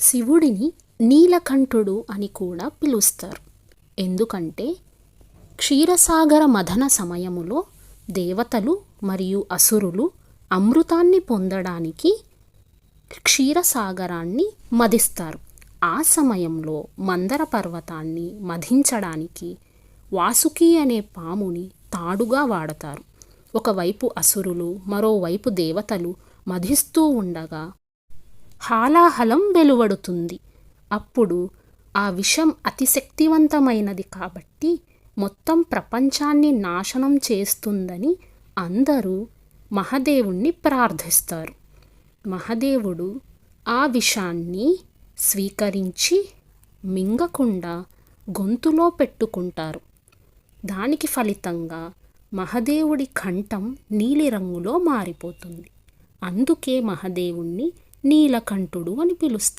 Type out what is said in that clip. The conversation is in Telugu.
శివుడిని నీలకంఠుడు అని కూడా పిలుస్తారు. ఎందుకంటే క్షీరసాగర మథన సమయములో దేవతలు మరియు అసురులు అమృతాన్ని పొందడానికి క్షీరసాగరాన్ని మదిస్తారు. ఆ సమయంలో మందర పర్వతాన్ని మధించడానికి వాసుకి అనే పాముని తాడుగా వాడతారు. ఒకవైపు అసురులు మరోవైపు దేవతలు మధిస్తూ ఉండగా హాలాహలం వెలువడుతుంది. అప్పుడు ఆ విషం అతి శక్తివంతమైనది కాబట్టి మొత్తం ప్రపంచాన్ని నాశనం చేస్తుందని అందరూ మహదేవుణ్ణి ప్రార్థిస్తారు. మహదేవుడు ఆ విషాన్ని స్వీకరించి మింగకుండా గొంతులో పెట్టుకుంటారు. దానికి ఫలితంగా మహదేవుడి కంఠం నీలిరంగులో మారిపోతుంది. అందుకే మహదేవుణ్ణి నీలకంఠుడు అని పిలుస్తారు.